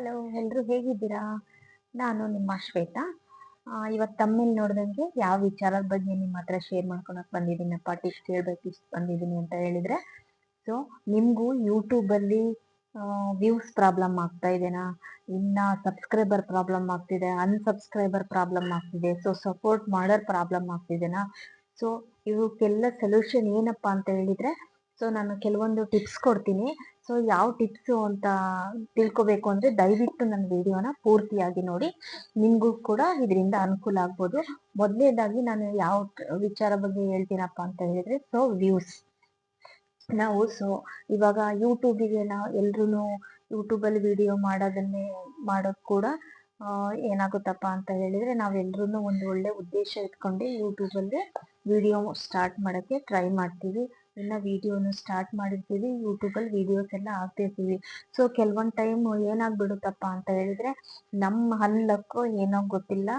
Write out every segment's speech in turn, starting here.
Hello, ಎಲ್ರು ಹೇಗಿದ್ದೀರಾ? ನಾನು ನಿಮ್ಮ ಶ್ವೇತಾ. ಇವತ್ತು ತಮ್ಮಲ್ಲಿ ನೋಡ್ದಂಗೆ ಯಾವ ವಿಚಾರದ ಬಗ್ಗೆ ನಿಮ್ಮ ಹತ್ರ ಶೇರ್ ಮಾಡ್ಕೊಳಕ್ ಬಂದಿದ್ದೀನಪ್ಪ ಟಿಪ್ಸ್ ಹೇಳ್ಬೇಕು ಬಂದಿದ್ದೀನಿ ಅಂತ ಹೇಳಿದ್ರೆ. ಸೊ ನಿಮಗೂ ಯೂಟ್ಯೂಬಲ್ಲಿ ವ್ಯೂಸ್ ಪ್ರಾಬ್ಲಮ್ ಆಗ್ತಾ ಇದೆನಾ? ಇನ್ನ ಸಬ್ಸ್ಕ್ರೈಬರ್ ಪ್ರಾಬ್ಲಮ್ ಆಗ್ತಿದೆ ಅನ್ಸಬ್ಸ್ಕ್ರೈಬರ್ ಪ್ರಾಬ್ಲಮ್ ಆಗ್ತಿದೆ. ಸೊ ಸಪೋರ್ಟ್ ಮಾಡೋರ್ ಪ್ರಾಬ್ಲಮ್ ಆಗ್ತಿದೆನಾ? ಸೊ ಇವಕ್ಕೆಲ್ಲ ಸೊಲ್ಯೂಷನ್ ಏನಪ್ಪ ಅಂತ ಹೇಳಿದ್ರೆ ಸೊ ನಾನು ಕೆಲವೊಂದು ಟಿಪ್ಸ್ ಕೊಡ್ತೀನಿ. ಸೊ ಯಾವ ಟಿಪ್ಸು ಅಂತ ತಿಳ್ಕೊಬೇಕು ಅಂದ್ರೆ ದಯವಿಟ್ಟು ನನ್ನ ವಿಡಿಯೋನ ಪೂರ್ತಿಯಾಗಿ ನೋಡಿ. ನಿಮಗೂ ಕೂಡ ಇದರಿಂದ ಅನುಕೂಲ ಆಗ್ಬೋದು. ಮೊದಲನೇದಾಗಿ ನಾನು ಯಾವ ವಿಚಾರ ಬಗ್ಗೆ ಹೇಳ್ತೀನಪ್ಪ ಅಂತ ಹೇಳಿದ್ರೆ ಸೊ ವ್ಯೂಸ್ ನಾವು ಸೊ ಇವಾಗ ಯೂಟ್ಯೂಬಿಗೆ ನಾವು ಎಲ್ರು ಯೂಟ್ಯೂಬಲ್ಲಿ ವಿಡಿಯೋ ಮಾಡೋದನ್ನೇ ಮಾಡೋದು ಕೂಡ ಏನಾಗುತ್ತಪ್ಪ ಅಂತ ಹೇಳಿದ್ರೆ ನಾವೆಲ್ಲರೂ ಒಂದು ಒಳ್ಳೆ ಉದ್ದೇಶ ಇಟ್ಕೊಂಡು ಯೂಟ್ಯೂಬಲ್ಲಿ ವಿಡಿಯೋ ಸ್ಟಾರ್ಟ್ ಮಾಡೋಕ್ಕೆ ಟ್ರೈ ಮಾಡ್ತೀವಿ. ಇನ್ನ ವಿಡಿಯೋನು ಸ್ಟಾರ್ಟ್ ಮಾಡಿರ್ತೀವಿ ಯೂಟ್ಯೂಬಲ್ಲಿ ವಿಡಿಯೋಸ್ ಎಲ್ಲ ಹಾಕ್ತಿರ್ತೀವಿ. ಸೊ ಕೆಲವೊಂದು ಟೈಮ್ ಏನಾಗ್ಬಿಡುತ್ತಪ್ಪ ಅಂತ ಹೇಳಿದ್ರೆ ನಮ್ಮ ಹಲ್ಲಕ್ಕೂ ಏನೋ ಗೊತ್ತಿಲ್ಲ.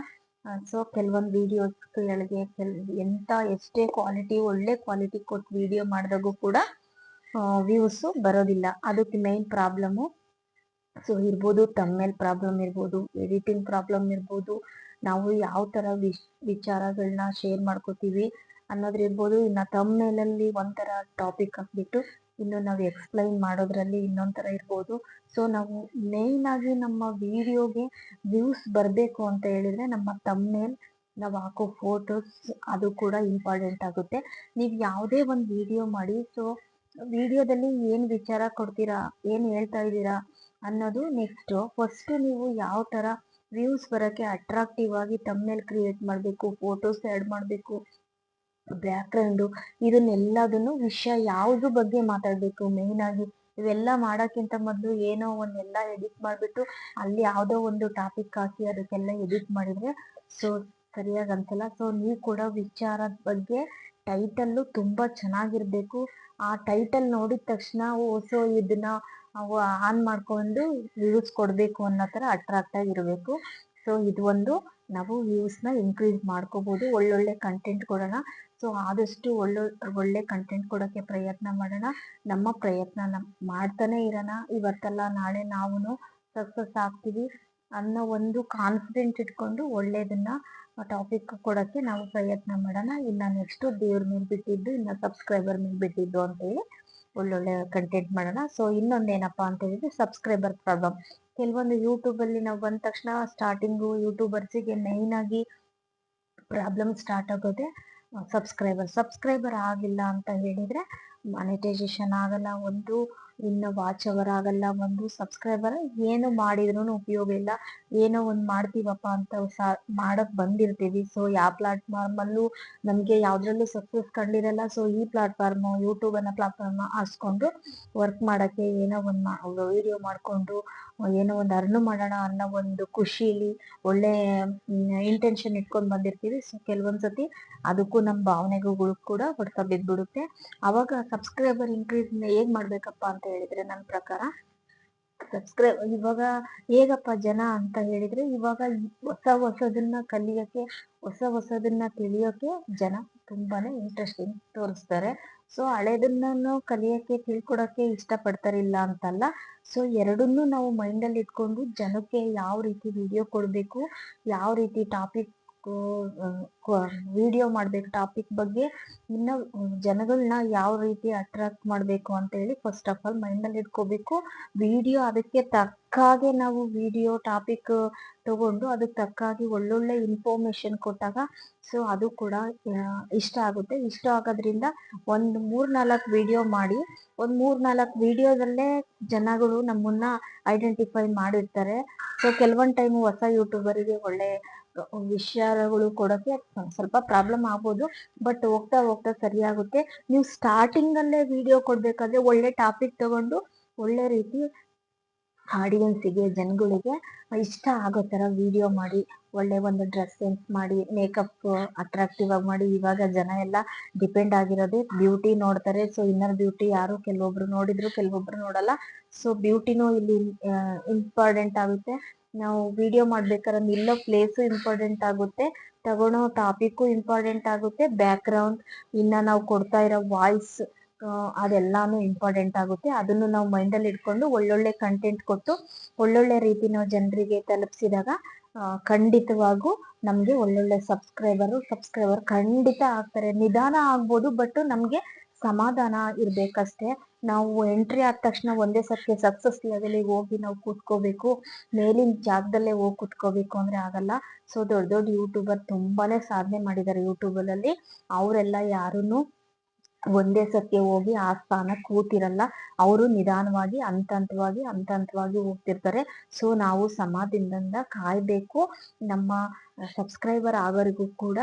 ಸೊ ಕೆಲವೊಂದು ವಿಡಿಯೋಸ್ಗಳಿಗೆ ಕೆಲ್, ಎಂತ ಎಷ್ಟೇ ಕ್ವಾಲಿಟಿ ಒಳ್ಳೆ ಕ್ವಾಲಿಟಿ ಕೊಟ್ಟು ವಿಡಿಯೋ ಮಾಡಿದಾಗೂ ಕೂಡ ವ್ಯೂಸು ಬರೋದಿಲ್ಲ. ಅದಕ್ಕೆ ಮೇನ್ ಪ್ರಾಬ್ಲಮ್ಮು ಸೊ ಇರ್ಬೋದು ತಮ್ಮೇಲ್ ಪ್ರಾಬ್ಲಮ್ ಇರ್ಬೋದು ಎಡಿಟಿಂಗ್ ಪ್ರಾಬ್ಲಮ್ ಇರ್ಬೋದು. ನಾವು ಯಾವ ಥರ ವಿಚಾರಗಳನ್ನ ಶೇರ್ ಮಾಡ್ಕೋತೀವಿ ಅನ್ನೋದ್ರ ಇರ್ಬೋದು. ಇನ್ನು ತಮ್ಮೇಲಲ್ಲಿ ಒಂಥರ ಟಾಪಿಕ್ ಹಾಕ್ಬಿಟ್ಟು ಇನ್ನು ನಾವು ಎಕ್ಸ್ಪ್ಲೈನ್ ಮಾಡೋದ್ರಲ್ಲಿ ಇನ್ನೊಂದ್ ಥರ ಇರ್ಬೋದು. ಸೊ ನಾವು ಮೇಯ್ನ್ ಆಗಿ ನಮ್ಮ ವಿಡಿಯೋಗೆ ವ್ಯೂಸ್ ಬರಬೇಕು ಅಂತ ಹೇಳಿದ್ರೆ ನಮ್ಮ ತಮ್ಮೇಲ್ ನಾವು ಹಾಕೋ ಫೋಟೋಸ್ ಅದು ಕೂಡ ಇಂಪಾರ್ಟೆಂಟ್ ಆಗುತ್ತೆ. ನೀವು ಯಾವುದೇ ಒಂದು ವಿಡಿಯೋ ಮಾಡಿ ಸೊ ವಿಡಿಯೋದಲ್ಲಿ ಏನು ವಿಚಾರ ಕೊಡ್ತೀರಾ, ಏನು ಹೇಳ್ತಾ ಇದ್ದೀರಾ ಅನ್ನೋದು ನೆಕ್ಸ್ಟ್ ಫಸ್ಟ್ ನೀವು ಯಾವ ಥರ ವ್ಯೂಸ್ ಬರೋಕ್ಕೆ ಅಟ್ರಾಕ್ಟಿವ್ ಆಗಿ ತಮ್ಮೇಲ್ ಕ್ರಿಯೇಟ್ ಮಾಡಬೇಕು ಫೋಟೋಸ್ ಆ್ಯಡ್ ಮಾಡಬೇಕು ಬ್ಯಾಕ್ಗ್ರೌಂಡು ಇದನ್ನೆಲ್ಲದನ್ನು ವಿಷಯ ಯಾವ್ದು ಬಗ್ಗೆ ಮಾತಾಡಬೇಕು ಮೇಯ್ನ್ ಆಗಿ ಇವೆಲ್ಲ ಮಾಡೋಕ್ಕಿಂತ ಮೊದಲು ಏನೋ ಒಂದೆಲ್ಲ ಎಡಿಟ್ ಮಾಡಿಬಿಟ್ಟು ಅಲ್ಲಿ ಯಾವುದೋ ಒಂದು ಟಾಪಿಕ್ ಹಾಕಿ ಅದಕ್ಕೆಲ್ಲ ಎಡಿಟ್ ಮಾಡಿದ್ರೆ ಸೊ ಸರಿಯಾಗಿ ಅನ್ಸಲ್ಲ ಸೊ ನೀವು ಕೂಡ ವಿಚಾರದ ಬಗ್ಗೆ ಟೈಟಲ್ಲು ತುಂಬ ಚೆನ್ನಾಗಿರಬೇಕು. ಆ ಟೈಟಲ್ ನೋಡಿದ ತಕ್ಷಣ ಸೊ ಇದನ್ನ ಆನ್ ಮಾಡ್ಕೊಂಡು ವ್ಯೂಸ್ ಕೊಡಬೇಕು ಅನ್ನೋ ಥರ ಅಟ್ರಾಕ್ಟ್ ಆಗಿರಬೇಕು ಸೊ ಇದು ಒಂದು ನಾವು ವ್ಯೂಸ್ನ ಇನ್ಕ್ರೀಸ್ ಮಾಡ್ಕೋಬೋದು. ಒಳ್ಳೊಳ್ಳೆ ಕಂಟೆಂಟ್ ಕೊಡೋಣ. ಸೊ ಆದಷ್ಟು ಒಳ್ಳೆ ಒಳ್ಳೆ ಕಂಟೆಂಟ್ ಕೊಡೋಕ್ಕೆ ಪ್ರಯತ್ನ ಮಾಡೋಣ. ನಮ್ಮ ಪ್ರಯತ್ನ ಮಾಡ್ತಾನೆ ಇರೋಣ. ಇವತ್ತಲ್ಲ ನಾಳೆ ನಾವು ಸಕ್ಸಸ್ ಆಗ್ತೀವಿ ಅನ್ನೋ ಒಂದು ಕಾನ್ಫಿಡೆಂಟ್ ಇಟ್ಕೊಂಡು ಒಳ್ಳೇದನ್ನ ಟಾಪಿಕ್ ಕೊಡೋಕ್ಕೆ ನಾವು ಪ್ರಯತ್ನ ಮಾಡೋಣ. ಇನ್ನು ನೆಕ್ಸ್ಟು ದೇವ್ರ ಮೇಲೆ ಬಿಟ್ಟಿದ್ದು, ಇನ್ನು ಸಬ್ಸ್ಕ್ರೈಬರ್ ಮೇಲೆ ಬಿಟ್ಟಿದ್ದು ಅಂತೇಳಿ ಒಳ್ಳೊಳ್ಳೆ ಕಂಟೆಂಟ್ ಮಾಡೋಣ. ಸೊ ಇನ್ನೊಂದೇನಪ್ಪ ಅಂತ ಹೇಳಿದ್ರೆ ಸಬ್ಸ್ಕ್ರೈಬರ್ ಪ್ರಾಬ್ಲಮ್ ಕೆಲವೊಂದು ಯೂಟ್ಯೂಬಲ್ಲಿ ನಾವು ಬಂದ ತಕ್ಷಣ ಸ್ಟಾರ್ಟಿಂಗು ಯೂಟ್ಯೂಬರ್ಸಿಗೆ ಮೇಯ್ನಾಗಿ ಪ್ರಾಬ್ಲಮ್ ಸ್ಟಾರ್ಟ್ ಆಗೋದೆ. ಸಬ್ಸ್ಕ್ರೈಬರ್ ಸಬ್ಸ್ಕ್ರೈಬರ್ ಆಗಿಲ್ಲ ಅಂತ ಹೇಳಿದ್ರೆ ಮಾನಿಟೈಸೇಷನ್ ಆಗಲ್ಲ, ಒಂದು ಇನ್ನು ವಾಚ್ ಅವರ್ ಆಗಲ್ಲ, ಒಂದು ಸಬ್ಸ್ಕ್ರೈಬರ್ ಏನು ಮಾಡಿದ್ರೂ ಉಪಯೋಗ ಇಲ್ಲ. ಏನೋ ಒಂದು ಮಾಡ್ತೀವಪ್ಪ ಅಂತ ಸಾ, ಮಾಡಕ್ ಬಂದಿರ್ತೀವಿ. ಸೊ ಯಾವ ಪ್ಲಾಟ್ಫಾರ್ಮಲ್ಲೂ ನಮಗೆ ಯಾವುದ್ರಲ್ಲೂ ಸಕ್ಸಸ್ ಕಂಡಿರಲ್ಲ. ಸೊ ಈ ಪ್ಲಾಟ್ಫಾರ್ಮು ಯೂಟ್ಯೂಬ್ ಅನ್ನೋ ಪ್ಲಾಟ್ಫಾರ್ಮ್ ಹಾಸ್ಕೊಂಡು ವರ್ಕ್ ಮಾಡೋಕ್ಕೆ ಏನೋ ಒಂದು ವಿಡಿಯೋ ಮಾಡಿಕೊಂಡು ಏನೋ ಒಂದು ಅರ್ನು ಮಾಡೋಣ ಅನ್ನೋ ಒಂದು ಖುಷಿಲಿ ಒಳ್ಳೆ ಇಂಟೆನ್ಷನ್ ಇಟ್ಕೊಂಡು ಬಂದಿರ್ತೀವಿ. ಸೊ ಕೆಲವೊಂದ್ಸತಿ ಅದಕ್ಕೂ ನಮ್ಮ ಭಾವನೆಗಳು ಕೂಡ ಹೊಡೆತ ಬಿದ್ದ್ಬಿಡುತ್ತೆ. ಅವಾಗ ಸಬ್ಸ್ಕ್ರೈಬರ್ ಇನ್ಕ್ರೀಸ್ ಹೇಗ್ ಮಾಡ್ಬೇಕಪ್ಪ ಅಂತ ಹೇಳಿದ್ರೆ ನನ್ನ ಪ್ರಕಾರ ಸಬ್ಸ್ಕ್ರೈಬ್ ಇವಾಗ ಹೇಗಪ್ಪ ಜನ ಅಂತ ಹೇಳಿದ್ರೆ ಇವಾಗ ಹೊಸ ಹೊಸದನ್ನ ಕಲಿಯೋಕೆ, ಹೊಸ ಹೊಸದನ್ನ ತಿಳಿಯೋಕೆ ಜನ ತುಂಬಾನೇ ಇಂಟ್ರೆಸ್ಟಿಂಗ್ ತೋರಿಸ್ತಾರೆ. ಸೊ ಹಳೇದನ್ನು ಕಲಿಯೋಕೆ ತಿಳ್ಕೊಡೋಕೆ ಇಷ್ಟಪಡ್ತಾರಿಲ್ಲ ಅಂತಲ್ಲ. ಸೊ ಎರಡನ್ನೂ ನಾವು ಮೈಂಡಲ್ಲಿ ಇಟ್ಕೊಂಡು ಜನಕ್ಕೆ ಯಾವ ರೀತಿ ವಿಡಿಯೋ ಕೊಡಬೇಕು, ಯಾವ ರೀತಿ ಟಾಪಿಕ್ ವಿಡಿಯೋ ಮಾಡ್ಬೇಕು ಟಾಪಿಕ್ ಬಗ್ಗೆ ಇನ್ನು ಜನಗಳನ್ನ ಯಾವ ರೀತಿ ಅಟ್ರಾಕ್ಟ್ ಮಾಡಬೇಕು ಅಂತ ಹೇಳಿ ಫಸ್ಟ್ ಆಫ್ ಆಲ್ ಮೈಂಡಲ್ಲಿ ಇಟ್ಕೋಬೇಕು. ವಿಡಿಯೋ ಅದಕ್ಕೆ ತಕ್ಕಾಗೆ ನಾವು ವಿಡಿಯೋ ಟಾಪಿಕ್ ತಗೊಂಡು ಅದಕ್ಕೆ ತಕ್ಕಾಗಿ ಒಳ್ಳೊಳ್ಳೆ ಇನ್ಫಾರ್ಮೇಷನ್ ಕೊಟ್ಟಾಗ ಸೊ ಅದು ಕೂಡ ಇಷ್ಟ ಆಗುತ್ತೆ. ಇಷ್ಟ ಆಗೋದ್ರಿಂದ ಒಂದು ಮೂರ್ ನಾಲ್ಕು ವಿಡಿಯೋ ಮಾಡಿ, ಒಂದು ಮೂರ್ ನಾಲ್ಕು ವಿಡಿಯೋದಲ್ಲೇ ಜನಗಳು ನಮ್ಮನ್ನ ಐಡೆಂಟಿಫೈ ಮಾಡಿರ್ತಾರೆ. ಸೊ ಕೆಲವೊಂದು ಟೈಮ್ ಹೊಸ ಯೂಟ್ಯೂಬರಿಗೆ ಒಳ್ಳೆ ವಿಷಯಗಳು ಕೊಡೋಕೆ ಸ್ವಲ್ಪ ಪ್ರಾಬ್ಲಮ್ ಆಗ್ಬೋದು. ಬಟ್ ಹೋಗ್ತಾ ಹೋಗ್ತಾ ಸರಿಯಾಗುತ್ತೆ. ನೀವು ಸ್ಟಾರ್ಟಿಂಗಲ್ಲೇ ವಿಡಿಯೋ ಕೊಡಬೇಕಾದ್ರೆ ಒಳ್ಳೆ ಟಾಪಿಕ್ ತಗೊಂಡು ಒಳ್ಳೆ ರೀತಿ ಆಡಿಯನ್ಸಿಗೆ ಜನಗಳಿಗೆ ಇಷ್ಟ ಆಗೋ ತರ ವಿಡಿಯೋ ಮಾಡಿ, ಒಳ್ಳೆ ಒಂದು ಡ್ರೆಸ್ ಸೆನ್ಸ್ ಮಾಡಿ ಮೇಕಪ್ ಅಟ್ರಾಕ್ಟಿವ್ ಆಗಿ ಮಾಡಿ. ಇವಾಗ ಜನ ಎಲ್ಲ ಡಿಪೆಂಡ್ ಆಗಿರೋದೇ ಬ್ಯೂಟಿ ನೋಡ್ತಾರೆ. ಸೊ ಇನ್ನರ್ ಬ್ಯೂಟಿ ಯಾರು ಕೆಲವೊಬ್ರು ನೋಡಿದ್ರು, ಕೆಲವೊಬ್ರು ನೋಡಲ್ಲ. ಸೊ ಬ್ಯೂಟಿನೂ ಇಲ್ಲಿ ಇಂಪಾರ್ಟೆಂಟ್ ಆಗುತ್ತೆ. ನಾವು ವಿಡಿಯೋ ಮಾಡ್ಬೇಕಾದ್ರೆ ನಿಲ್ಲೋ ಪ್ಲೇಸು ಇಂಪಾರ್ಟೆಂಟ್ ಆಗುತ್ತೆ. ತಗೊಳೋ ಟಾಪಿಕ್ಕು ಇಂಪಾರ್ಟೆಂಟ್ ಆಗುತ್ತೆ. ಬ್ಯಾಕ್ ಗ್ರೌಂಡ್ ಇನ್ನ ನಾವು ಕೊಡ್ತಾ ಇರೋ ವಾಯ್ಸ್ ಅದೆಲ್ಲಾನು ಇಂಪಾರ್ಟೆಂಟ್ ಆಗುತ್ತೆ. ಅದನ್ನು ನಾವು ಮೈಂಡಲ್ಲಿ ಇಟ್ಕೊಂಡು ಒಳ್ಳೊಳ್ಳೆ ಕಂಟೆಂಟ್ ಕೊಟ್ಟು, ಒಳ್ಳೊಳ್ಳೆ ರೀತಿ ನಾವು ಜನರಿಗೆ ತಲುಪಿಸಿದಾಗ ಖಂಡಿತವಾಗೂ ನಮಗೆ ಒಳ್ಳೊಳ್ಳೆ ಸಬ್ಸ್ಕ್ರೈಬರು ಸಬ್ಸ್ಕ್ರೈಬರ್ ಖಂಡಿತ ಆಗ್ತಾರೆ. ನಿಧಾನ ಆಗ್ಬೋದು ಬಟ್ ನಮಗೆ ಸಮಾಧಾನ ಇರ್ಬೇಕಷ್ಟೇ. ನಾವು ಎಂಟ್ರಿ ಆದ ತಕ್ಷಣ ಒಂದೇ ಸರ್ತಿ ಸಕ್ಸಸ್ ಲೆವೆಲಿಗೆ ಹೋಗಿ ನಾವು ಕೂತ್ಕೋಬೇಕು. ಮೇಲಿನ ಜಾಗದಲ್ಲೇ ಹೋಗಿ ಕೂತ್ಕೋಬೇಕು ಅಂದ್ರೆ ಆಗಲ್ಲ. ಸೊ ದೊಡ್ಡ ದೊಡ್ಡ ಯೂಟ್ಯೂಬರ್ ತುಂಬಾನೇ ಸಾಧನೆ ಮಾಡಿದ್ದಾರೆ ಯೂಟ್ಯೂಬಲ್ಲಿ ಅವರೆಲ್ಲ ಯಾರೂ ಒಂದೇ ಸತಿ ಹೋಗಿ ಆ ಸ್ಥಾನ ಕೂತಿರಲ್ಲ. ಅವರು ನಿಧಾನವಾಗಿ ಹಂತ ಹಂತವಾಗಿ ಹಂತ ಹಂತವಾಗಿ ಹೋಗ್ತಿರ್ತಾರೆ. ಸೊ ನಾವು ಸಮಾಧಿಯಿಂದ ಕಾಯ್ಬೇಕು. ನಮ್ಮ ಸಬ್ಸ್ಕ್ರೈಬರ್ ಆಗೋರಿಗೂ ಕೂಡ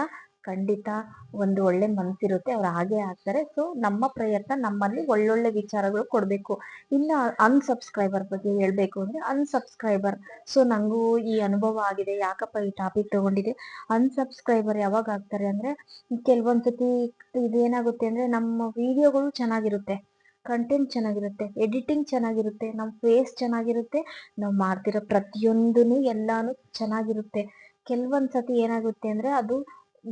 ಖಂಡಿತ ಒಂದು ಒಳ್ಳೆ ಮನಸ್ಸಿರುತ್ತೆ ಅವ್ರು ಹಾಗೆ ಆಗ್ತಾರೆ. ಸೊ ನಮ್ಮ ಪ್ರಯತ್ನ ನಮ್ಮಲ್ಲಿ ಒಳ್ಳೊಳ್ಳೆ ವಿಚಾರಗಳು ಕೊಡಬೇಕು. ಇನ್ನು ಅನ್ಸಬ್ಸ್ಕ್ರೈಬರ್ ಬಗ್ಗೆ ಹೇಳ್ಬೇಕು ಅಂದ್ರೆ ಅನ್ಸಬ್ಸ್ಕ್ರೈಬರ್ ಸೊ ನಂಗೂ ಈ ಅನುಭವ ಆಗಿದೆ. ಯಾಕಪ್ಪ ಈ ಟಾಪಿಕ್ ತಗೊಂಡಿದೆ ಅನ್ಸಬ್ಸ್ಕ್ರೈಬರ್ ಯಾವಾಗ ಆಗ್ತಾರೆ ಅಂದ್ರೆ ಕೆಲವೊಂದ್ಸತಿ ಇದೇನಾಗುತ್ತೆ ಅಂದ್ರೆ, ನಮ್ಮ ವಿಡಿಯೋಗಳು ಚೆನ್ನಾಗಿರುತ್ತೆ. ಕಂಟೆಂಟ್ ಚೆನ್ನಾಗಿರುತ್ತೆ. ಎಡಿಟಿಂಗ್ ಚೆನ್ನಾಗಿರುತ್ತೆ. ನಮ್ಮ ಫೇಸ್ ಚೆನ್ನಾಗಿರುತ್ತೆ. ನಾವು ಮಾಡ್ತಿರೋ ಪ್ರತಿಯೊಂದೂ ಎಲ್ಲಾನು ಚೆನ್ನಾಗಿರುತ್ತೆ. ಕೆಲವೊಂದ್ಸತಿ ಏನಾಗುತ್ತೆ ಅಂದ್ರೆ, ಅದು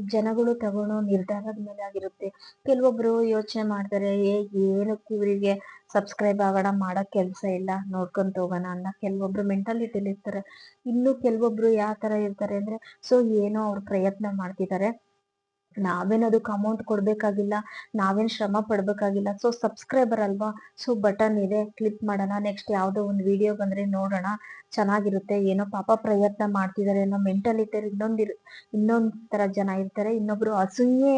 ಜನಗಳು ತಗೊಳ್ಳೋ ನಿರ್ಧಾರದ ಮೇಲೆ ಆಗಿರುತ್ತೆ. ಕೆಲವೊಬ್ರು ಯೋಚನೆ ಮಾಡ್ತಾರೆ, ಏ, ಏನಕ್ಕೆ ಇವರಿಗೆ ಸಬ್ಸ್ಕ್ರೈಬ್ ಆಗೋಣ ಮಾಡೋ ಕೆಲಸ ಇಲ್ಲ, ನೋಡ್ಕೊಂತ ಹೋಗೋಣ ಅನ್ನೋ ಕೆಲವೊಬ್ರು ಮೆಂಟಾಲಿಟಿಲಿ ಇರ್ತಾರೆ. ಇನ್ನು ಕೆಲವೊಬ್ರು ಯಾವ ತರ ಇರ್ತಾರೆ ಅಂದ್ರೆ, ಸೊ, ಏನೋ ಅವ್ರು ಪ್ರಯತ್ನ ಮಾಡ್ತಿದ್ದಾರೆ ನಾವೇನ್ ಅದಕ್ಕೆ ಅಮೌಂಟ್ ಕೊಡ್ಬೇಕಾಗಿಲ್ಲ, ನಾವೇನ್ ಶ್ರಮ ಪಡ್ಬೇಕಾಗಿಲ್ಲ. ಸೊ ಸಬ್ಸ್ಕ್ರೈಬರ್ ಅಲ್ವಾ? ಸೊ ಬಟನ್ ಇದೆ ಕ್ಲಿಕ್ ಮಾಡೋಣ. ನೆಕ್ಸ್ಟ್ ಯಾವ್ದೋ ಒಂದು ವಿಡಿಯೋ ಬಂದ್ರೆ ನೋಡೋಣ. ಚೆನ್ನಾಗಿರುತ್ತೆ. ಏನೋ ಪಾಪ ಪ್ರಯತ್ನ ಮಾಡ್ತಿದ್ದಾರೆ ಏನೋ ಮೆಂಟಾಲಿಟಿ ಇನ್ನೊಂದು ಇನ್ನೊಂದ್ ತರ ಜನ ಇರ್ತಾರೆ. ಇನ್ನೊಬ್ರು ಅಸೂಯೆ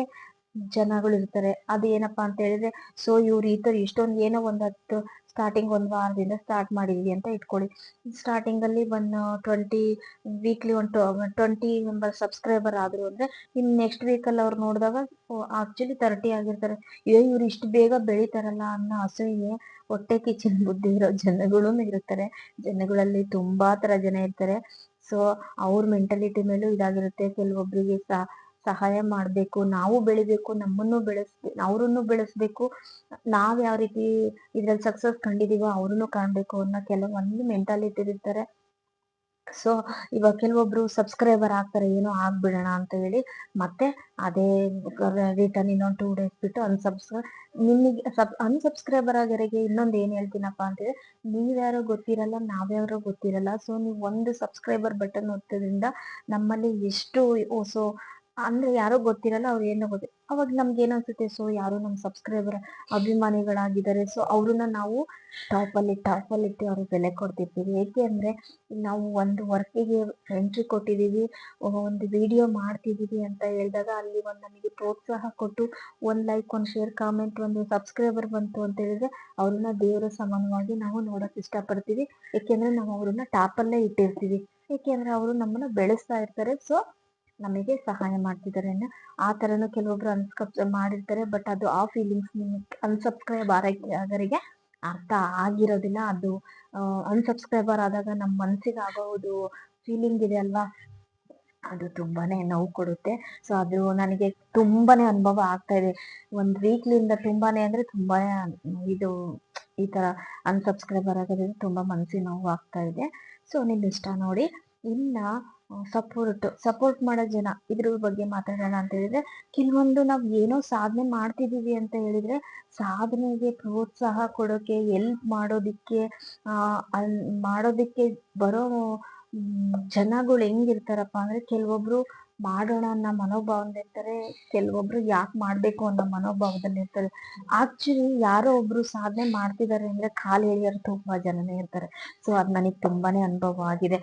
ಜನಗಳು ಇರ್ತಾರೆ. ಅದು ಏನಪ್ಪಾ ಅಂತ ಹೇಳಿದ್ರೆ ಸೊ ಇವ್ರು ಈ ತರ ಇಷ್ಟೊಂದು ಏನೋ ಒಂದ್ ಹತ್ತು ಸ್ಟಾರ್ಟಿಂಗ್ ಒಂದು ವಾರದಿಂದ ಸ್ಟಾರ್ಟ್ ಮಾಡಿದೀವಿ ಅಂತ ಇಟ್ಕೊಳ್ಳಿ. ಸ್ಟಾರ್ಟಿಂಗ್ ಅಲ್ಲಿ ಒನ್ ಟ್ವೆಂಟಿ ವೀಕ್ಲಿ ಒಂದು ಟ್ವೆಂಟಿ ಮೆಂಬರ್ ಸಬ್ಸ್ಕ್ರೈಬರ್ ಆದ್ರು ಅಂದ್ರೆ ಇನ್ ನೆಕ್ಸ್ಟ್ ವೀಕ್ ಅಲ್ಲಿ ಅವ್ರು ನೋಡಿದಾಗ ಆಕ್ಚುಲಿ ತರ್ಟಿ ಆಗಿರ್ತಾರೆ. ಏ, ಇವ್ರು ಇಷ್ಟು ಬೇಗ ಬೆಳಿತಾರಲ್ಲ ಅನ್ನೋ ಅಸೂಯೆ, ಹೊಟ್ಟೆ ಕಿಚನ್ ಬುದ್ಧಿ ಇರೋ ಜನಗಳು ಇರ್ತಾರೆ. ಜನಗಳಲ್ಲಿ ತುಂಬಾ ತರ ಜನ ಇರ್ತಾರೆ. ಸೊ ಅವ್ರ ಮೆಂಟಾಲಿಟಿ ಮೇಲೂ ಇದಾಗಿರುತ್ತೆ. ಕೆಲವೊಬ್ಬರಿಗೆ ಸಹ ಸಹಾಯ ಮಾಡ್ಬೇಕು, ನಾವು ಬೆಳಿಬೇಕು, ನಮ್ಮನ್ನು ಬೆಳೆಸ್ಬೇಕು ಅವ್ರನ್ನು ಬೆಳೆಸ್ಬೇಕು. ನಾವ್ ಯಾವ ರೀತಿ ಇದ್ರಲ್ಲಿ ಸಕ್ಸಸ್ ಕಂಡಿದೀವೋ ಅವ್ರನ್ನು ಕಾಣ್ಬೇಕು ಅನ್ನೋ ಕೆಲವೊಂದು ಮೆಂಟಾಲಿಟಿ ಇರ್ತಾರೆ ಸೊ ಇವಾಗ ಕೆಲವೊಬ್ರು ಸಬ್ಸ್ಕ್ರೈಬರ್ ಆಗ್ತಾರೆ, ಏನೋ ಆಗ್ಬಿಡೋಣ ಅಂತ ಹೇಳಿ. ಮತ್ತೆ ಅದೇ ರಿಟರ್ನ್ ಇನ್ನೊಂದು ಟೂ ಡೇಸ್ ಬಿಟ್ಟು ಅನ್ಸಬ್ಸ್ಕ್ರೈಬ್ ನಿಮಗೆ ಸಬ್ ಅನ್ಸಬ್ಸ್ಕ್ರೈಬರ್ ಆಗೋರಿಗೆ ಇನ್ನೊಂದು ಏನ್ ಹೇಳ್ತೀನಪ್ಪ ಅಂತಂದ್ರೆ ನೀವ್ಯಾರೋ ಗೊತ್ತಿರಲ್ಲ ನಾವ್ಯಾರೋ ಗೊತ್ತಿರಲ್ಲ. ಸೊ ನೀವು ಒಂದು ಸಬ್ಸ್ಕ್ರೈಬರ್ ಬಟನ್ ಒತ್ತೋದ್ರಿಂದ ನಮ್ಮಲ್ಲಿ ಎಷ್ಟು ಸೊ ಅಂದ್ರೆ ಯಾರೋ ಗೊತ್ತಿರಲ್ಲ, ಅವ್ರು ಏನು ಗೊತ್ತಿಲ್ಲ ಅವಾಗ ನಮ್ಗೆ ಏನನ್ಸುತ್ತೆ ಸೊ ಯಾರು ನಮ್ ಸಬ್ಸ್ಕ್ರೈಬರ್ ಅಭಿಮಾನಿಗಳಾಗಿದ್ದಾರೆ. ಸೊ ಅವ್ರನ್ನ ನಾವು ಟಾಪ್ ಅಲ್ಲಿ ಟಾಪ್ ಅಲ್ಲಿ ಇಟ್ಟು ಅವ್ರಿಗೆ ಬೆಲೆ ಕೊಡ್ತಿರ್ತೀವಿ. ಏಕೆ ಅಂದ್ರೆ, ನಾವು ಒಂದು ವರ್ಕಿಗೆ ಎಂಟ್ರಿ ಕೊಟ್ಟಿದೀವಿ ಒಂದು ವಿಡಿಯೋ ಮಾಡ್ತಿದೀವಿ ಅಂತ ಹೇಳಿದಾಗ ಅಲ್ಲಿ ಒಂದ್ ನಮಗೆ ಪ್ರೋತ್ಸಾಹ ಕೊಟ್ಟು, ಒಂದ್ ಲೈಕ್ ಒಂದ್ ಶೇರ್ ಕಾಮೆಂಟ್ ಒಂದು ಸಬ್ಸ್ಕ್ರೈಬರ್ ಬಂತು ಅಂತ ಹೇಳಿದ್ರೆ, ಅವ್ರನ್ನ ದೇವರ ಸಮಾನವಾಗಿ ನಾವು ನೋಡಕ್ ಇಷ್ಟಪಡ್ತೀವಿ. ಯಾಕೆಂದ್ರೆ ನಾವು ಅವ್ರನ್ನ ಟಾಪ್ ಅಲ್ಲೇ ಇಟ್ಟಿರ್ತೀವಿ. ಯಾಕೆಂದ್ರೆ ಅವರು ನಮ್ಮನ್ನ ಬೆಳೆಸ್ತಾ ಇರ್ತಾರೆ. ಸೊ ನಮಗೆ ಸಹಾಯ ಮಾಡ್ತಿದ್ದಾರೆ ಆ ಥರನೂ ಕೆಲವೊಬ್ರು ಅನ್ಸ್ಕಪ್, ಮಾಡಿರ್ತಾರೆ ಬಟ್ ಅದು ಆ ಫೀಲಿಂಗ್ಸ್ ಅನ್ಸಬ್ಸ್ಕ್ರೈಬರ್ ಅನ್ಸಬ್ಸ್ಕ್ರೈಬ್ ಆಗೋರಿಗೆ ಅರ್ಥ ಆಗಿರೋದಿಲ್ಲ. ಅದು ಅನ್ಸಬ್ಸ್ಕ್ರೈಬರ್ ಆದಾಗ ನಮ್ಮ ಮನಸ್ಸಿಗೆ ಆಗೋದು ಫೀಲಿಂಗ್ ಇದೆ ಅಲ್ವಾ? ಅದು ತುಂಬಾನೇ ನೋವು ಕೊಡುತ್ತೆ. ಸೊ ಅದು ನನಗೆ ತುಂಬಾನೇ ಅನುಭವ ಆಗ್ತಾ ಇದೆ. ಒಂದ್ ವೀಕ್ಲಿಂದ ತುಂಬಾನೇ ಅಂದ್ರೆ ತುಂಬಾನೇ ಇದು, ಈ ತರ ಅನ್ಸಬ್ಸ್ಕ್ರೈಬರ್ ಆಗೋದ್ರಿಂದ ತುಂಬಾ ಮನಸ್ಸಿಗೆ ನೋವು ಆಗ್ತಾ ಇದೆ. ಸೊ ನಿಮ್ ಇಷ್ಟ ನೋಡಿ. ಇನ್ನ ಸಪೋರ್ಟ್ ಸಪೋರ್ಟ್ ಮಾಡೋ ಜನ ಇದ್ರ ಬಗ್ಗೆ ಮಾತಾಡೋಣ ಅಂತ ಹೇಳಿದ್ರೆ, ಕೆಲವೊಂದು ನಾವ್ ಏನೋ ಸಾಧನೆ ಮಾಡ್ತಿದೀವಿ ಅಂತ ಹೇಳಿದ್ರೆ, ಸಾಧನೆಗೆ ಪ್ರೋತ್ಸಾಹ ಕೊಡೋಕೆ ಎಲ್ಪ್ ಮಾಡೋದಿಕ್ಕೆ, ಆ ಮಾಡೋದಿಕ್ಕೆ ಬರೋ ಜನಗಳು ಹೆಂಗಿರ್ತಾರಪ್ಪ ಅಂದ್ರೆ, ಕೆಲವೊಬ್ರು ಮಾಡೋಣ ಅನ್ನೋ ಮನೋಭಾವನೆ ಇರ್ತಾರೆ ಕೆಲವೊಬ್ರು ಯಾಕೆ ಮಾಡ್ಬೇಕು ಅನ್ನೋ ಮನೋಭಾವದಲ್ಲಿ ಇರ್ತಾರೆ ಆಕ್ಚುಲಿ ಯಾರೋ ಒಬ್ರು ಸಾಧನೆ ಮಾಡ್ತಿದ್ದಾರೆ ಅಂದ್ರೆ ಕಾಲು ಎಳಿಯೋರು ತುಂಬಾ ಜನನೇ ಇರ್ತಾರೆ. ಸೊ ಅದ್ ನನಗ್ ತುಂಬಾನೇ ಅನುಭವ ಆಗಿದೆ.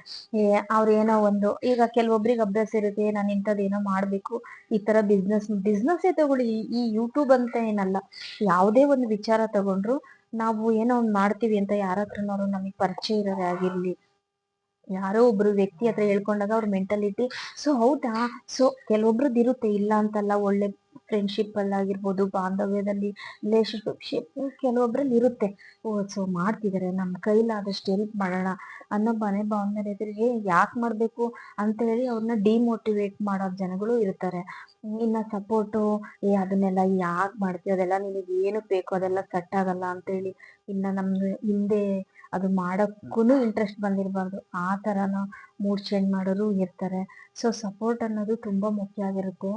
ಏನೋ ಒಂದು, ಈಗ ಕೆಲವೊಬ್ರಿಗೆ ಅಭ್ಯಾಸ ಇರುತ್ತೆ, ನಾನು ಇಂಥದ್ದೇನೋ ಮಾಡ್ಬೇಕು, ಈ ತರ ಬಿಸ್ನೆಸ್ ಬಿಸ್ನೆಸ್ ತಗೊಳ್ಳಿ, ಈ ಯೂಟ್ಯೂಬ್ ಅಂತ ಏನಲ್ಲ, ಯಾವುದೇ ಒಂದು ವಿಚಾರ ತಗೊಂಡ್ರು, ನಾವು ಏನೋ ಒಂದ್ ಮಾಡ್ತೀವಿ ಅಂತ ಯಾರ ನಮಗೆ ನಮಗ್ ಪರಿಚಯ ಇರೋರೇ ಆಗಿರ್ಲಿ ಯಾರೋ ಒಬ್ರು ವ್ಯಕ್ತಿ ಹತ್ರ ಹೇಳ್ಕೊಂಡಾಗ ಅವ್ರ ಮೆಂಟಾಲಿಟಿ ಸೊ ಹೌದಾ? ಸೊ ಕೆಲವೊಬ್ರದ್ದು ಇರುತ್ತೆ ಇಲ್ಲ ಅಂತಲ್ಲ, ಒಳ್ಳೆ ಫ್ರೆಂಡ್ಶಿಪ್ ಅಲ್ಲಿ ಆಗಿರ್ಬೋದು ಬಾಂಧವ್ಯದಲ್ಲಿ ರಿಲೇಶನ್ಶಿಪ್ ಕೆಲವೊಬ್ರಲ್ಲಿ ಇರುತ್ತೆ. ಓ ಸೊ ಮಾಡ್ತಿದಾರೆ ನಮ್ಮ ಕೈಲಾದಷ್ಟು ಹೆಲ್ಪ್ ಮಾಡೋಣ ಅನ್ನೋ ಮನೆ ಭಾವನೆ ಎದುರಿಗೆ ಯಾಕೆ ಮಾಡ್ಬೇಕು ಅಂತ ಹೇಳಿ ಅವ್ರನ್ನ ಡಿಮೋಟಿವೇಟ್ ಮಾಡೋ ಜನಗಳು ಇರ್ತಾರೆ. ಇನ್ನ ಸಪೋರ್ಟು ಏ, ಅದನ್ನೆಲ್ಲ ಯಾಕೆ ಮಾಡ್ತೀವಿ ಅದೆಲ್ಲ ನಿನಗೆ ಏನು ಬೇಕು? ಅದೆಲ್ಲ ಸೆಟ್ ಆಗಲ್ಲ ಅಂತ ಹೇಳಿ, ಇನ್ನ ನಮ್ದು ಹಿಂದೆ ಅದು ಮಾಡೋಕ್ಕೂ ಇಂಟ್ರೆಸ್ಟ್ ಬಂದಿರಬಾರ್ದು. ಆ ಥರನ ಮೂಡ್ ಚೇಂಜ್ ಮಾಡೋರು ಇರ್ತಾರೆ. ಸೊ ಸಪೋರ್ಟ್ ಅನ್ನೋದು ತುಂಬ ಮುಖ್ಯ ಆಗಿರುತ್ತೆ.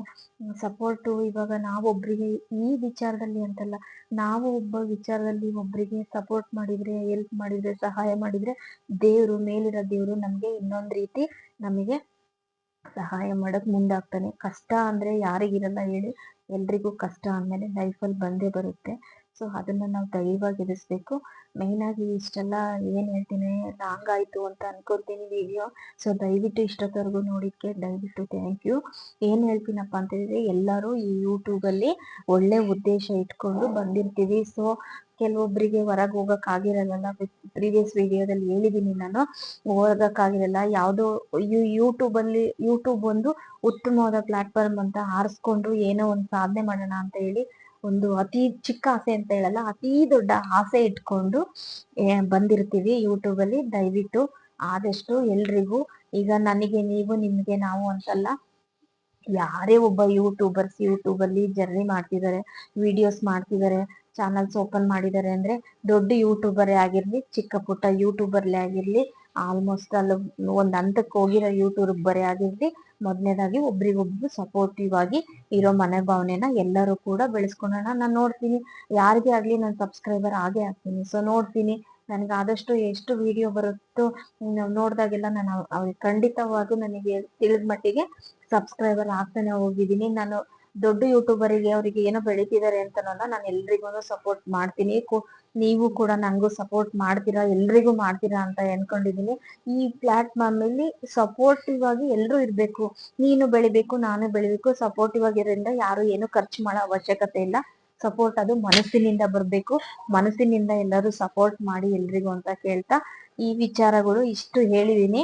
ಸಪೋರ್ಟು ಇವಾಗ ನಾವೊಬ್ಬರಿಗೆ ಈ ವಿಚಾರದಲ್ಲಿ ಅಂತಲ್ಲ, ನಾವು ಒಬ್ಬ ವಿಚಾರದಲ್ಲಿ ಒಬ್ಬರಿಗೆ ಸಪೋರ್ಟ್ ಮಾಡಿದರೆ ಎಲ್ಪ್ ಮಾಡಿದರೆ, ಸಹಾಯ ಮಾಡಿದರೆ ದೇವರು, ಮೇಲಿರೋ ದೇವರು ನಮಗೆ ಇನ್ನೊಂದು ರೀತಿ ನಮಗೆ ಸಹಾಯ ಮಾಡೋಕೆ ಮುಂದಾಗ್ತಾನೆ. ಕಷ್ಟ ಅಂದರೆ ಯಾರಿಗಿರಲ್ಲ ಹೇಳಿ. ಎಲ್ರಿಗೂ ಕಷ್ಟ ಅಂದಮೇಲೆ ಲೈಫಲ್ಲಿ ಬಂದೇ ಬರುತ್ತೆ. ಸೊ ಅದನ್ನ ನಾವು ಧೈರ್ಯವಾಗಿ ಎದುರಿಸ್ಬೇಕು ಮೇನ್ ಆಗಿ ಇಷ್ಟೆಲ್ಲ ಏನ್ ಹೇಳ್ತೀನಿ ಲಾಂಗ್ ಆಯ್ತು ಅಂತ ಅನ್ಕೊಳ್ತೀನಿ ವಿಡಿಯೋ ಸೊ ದಯವಿಟ್ಟು ಇಷ್ಟೊತ್ತವರೆಗೂ ನೋಡಿದ್ಕೆ ದಯವಿಟ್ಟು ಥ್ಯಾಂಕ್ ಯು ಏನ್ ಹೇಳ್ತೀನಪ್ಪ ಅಂತ ಹೇಳಿದ್ರೆ, ಎಲ್ಲರೂ ಈ ಯೂಟ್ಯೂಬಲ್ಲಿ ಒಳ್ಳೆ ಉದ್ದೇಶ ಇಟ್ಕೊಂಡು ಬಂದಿರ್ತೀವಿ. ಸೊ ಕೆಲವೊಬ್ಬರಿಗೆ ಹೊರಗೆ ಹೋಗೋಕ್ಕಾಗಿರಲ್ಲ ಪ್ರೀವಿಯಸ್ ವಿಡಿಯೋದಲ್ಲಿ ಹೇಳಿದ್ದೀನಿ ನಾನು. ಹೋಗೋಕ್ಕಾಗಿರಲ್ಲ ಯಾವುದೋ ಯೂಟ್ಯೂಬ್ ಅಲ್ಲಿ ಯೂಟ್ಯೂಬ್ ಒಂದು ಉತ್ತಮವಾದ ಪ್ಲಾಟ್ಫಾರ್ಮ್ ಅಂತ ಆರಿಸ್ಕೊಂಡು ಏನೋ ಒಂದು ಸಾಧನೆ ಮಾಡೋಣ ಅಂತ ಹೇಳಿ ಒಂದು ಅತಿ ಚಿಕ್ಕ ಆಸೆ ಅಂತ ಹೇಳಲ್ಲ, ಅತಿ ದೊಡ್ಡ ಆಸೆ ಇಟ್ಕೊಂಡು ಬಂದಿರ್ತೀವಿ ಯೂಟ್ಯೂಬ್ ಅಲ್ಲಿ. ದಯವಿಟ್ಟು ಆದಷ್ಟು ಎಲ್ರಿಗೂ, ಈಗ ನನಗೆ ನೀವು, ನಿಮ್ಗೆ ನಾವು ಅಂತಲ್ಲ, ಯಾರೇ ಒಬ್ಬ ಯೂಟ್ಯೂಬರ್ಸ್ ಯೂಟ್ಯೂಬ್ ಅಲ್ಲಿ ಜರ್ನಿ ಮಾಡ್ತಿದ್ದಾರೆ ವಿಡಿಯೋಸ್ ಮಾಡ್ತಿದ್ದಾರೆ ಚಾನಲ್ಸ್ ಓಪನ್ ಮಾಡಿದ್ದಾರೆ ಅಂದ್ರೆ ದೊಡ್ಡ ಯೂಟ್ಯೂಬರೇ ಆಗಿರ್ಲಿ, ಚಿಕ್ಕ ಪುಟ್ಟ ಯೂಟ್ಯೂಬರ್ಲೇ ಆಗಿರ್ಲಿ ಆಲ್ಮೋಸ್ಟ್ ಅಲ್ಲಿ ಒಂದ್ ಹಂತಕ್ಕೆ ಹೋಗಿರೋ ಯೂಟ್ಯೂಬರೇ ಆಗಿರ್ಲಿ ಮೊದಲನೇದಾಗಿ ಒಬ್ರಿಗೊಬ್ರು ಸಪೋರ್ಟಿವ್ ಆಗಿ ಇರೋ ಮನೋಭಾವನೆನ ಎಲ್ಲರೂ ಕೂಡ ಬೆಳೆಸ್ಕೊಳ್ಳೋಣ ನಾನು ನೋಡ್ತೀನಿ, ಯಾರಿಗೆ ಆಗ್ಲಿ ನಾನು ಸಬ್ಸ್ಕ್ರೈಬರ್ ಆಗೇ ಆಗ್ತೀನಿ. ಸೊ ನೋಡ್ತೀನಿ, ನನಗೆ ಆದಷ್ಟು ಎಷ್ಟು ವಿಡಿಯೋ ಬರುತ್ತೋ ನೋಡಿದಾಗೆಲ್ಲ ನಾನು ಅವ್ರಿಗೆ ಖಂಡಿತವಾಗೂ ನನಗೆ ತಿಳಿದ ಮಟ್ಟಿಗೆ ಸಬ್ಸ್ಕ್ರೈಬರ್ ಆಗ್ತಾನೆ ಹೋಗಿದ್ದೀನಿ. ನಾನು ದೊಡ್ಡ ಯೂಟ್ಯೂಬರಿಗೆ ಅವರಿಗೆ ಏನೋ ಬೆಳೀತಿದ್ದಾರೆ ಅಂತನಲ್ಲ, ನಾನು ಎಲ್ರಿಗೂ ಸಪೋರ್ಟ್ ಮಾಡ್ತೀನಿ. ನೀವು ಕೂಡ ನಂಗೂ ಸಪೋರ್ಟ್ ಮಾಡ್ತೀರಾ, ಎಲ್ರಿಗೂ ಮಾಡ್ತೀರಾ ಅಂತ ಅನ್ಕೊಂಡಿದೀನಿ ಈ ಪ್ಲಾಟ್ಫಾರ್ಮ್ ಅಲ್ಲಿ ಸಪೋರ್ಟಿವ್ ಆಗಿ ಎಲ್ಲರೂ ಇರ್ಬೇಕು. ನೀನು ಬೆಳಿಬೇಕು, ನಾನು ಬೆಳಿಬೇಕು ಸಪೋರ್ಟಿವ್ ಆಗಿರೋದ್ರಿಂದ ಯಾರು ಏನು ಖರ್ಚು ಮಾಡೋ ಅವಶ್ಯಕತೆ ಇಲ್ಲ. ಸಪೋರ್ಟ್ ಅದು ಮನಸ್ಸಿನಿಂದ ಬರ್ಬೇಕು. ಮನಸ್ಸಿನಿಂದ ಎಲ್ಲರೂ ಸಪೋರ್ಟ್ ಮಾಡಿ ಎಲ್ರಿಗೂ ಅಂತ ಕೇಳ್ತಾ ಈ ವಿಚಾರಗಳು ಇಷ್ಟು ಹೇಳಿದೀನಿ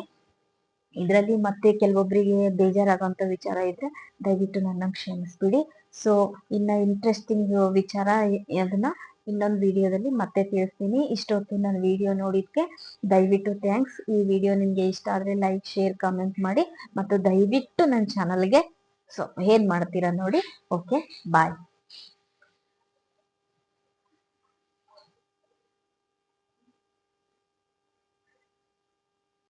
ಇದರಲ್ಲಿ ಮತ್ತೆ ಕೆಲವೊಬ್ಬರಿಗೆ ಬೇಜಾರಾಗುವಂತ ವಿಚಾರ ಇದ್ರೆ ದಯವಿಟ್ಟು ನನ್ನ ಕ್ಷಮಿಸ್ಬಿಡಿ. ಸೊ ಇನ್ನ ಇಂಟ್ರೆಸ್ಟಿಂಗ್ ವಿಚಾರ, ಅದನ್ನ ಇನ್ನೊಂದು ವಿಡಿಯೋದಲ್ಲಿ ಮತ್ತೆ ತಿಳಿಸ್ತೀನಿ. ಇಷ್ಟೊತ್ತು ನನ್ನ ವಿಡಿಯೋ ನೋಡಿದ್ಕೆ ದಯವಿಟ್ಟು ಥ್ಯಾಂಕ್ಸ್ ಈ ವಿಡಿಯೋ ನಿಮ್ಗೆ ಇಷ್ಟ ಆದ್ರೆ ಲೈಕ್ ಶೇರ್ ಕಮೆಂಟ್ ಮಾಡಿ ಮತ್ತು ದಯವಿಟ್ಟು ನನ್ನ ಚಾನಲ್ಗೆ ಸೊ, ಏನ್ ಮಾಡ್ತೀರಾ ನೋಡಿ ಓಕೆ ಬಾಯ್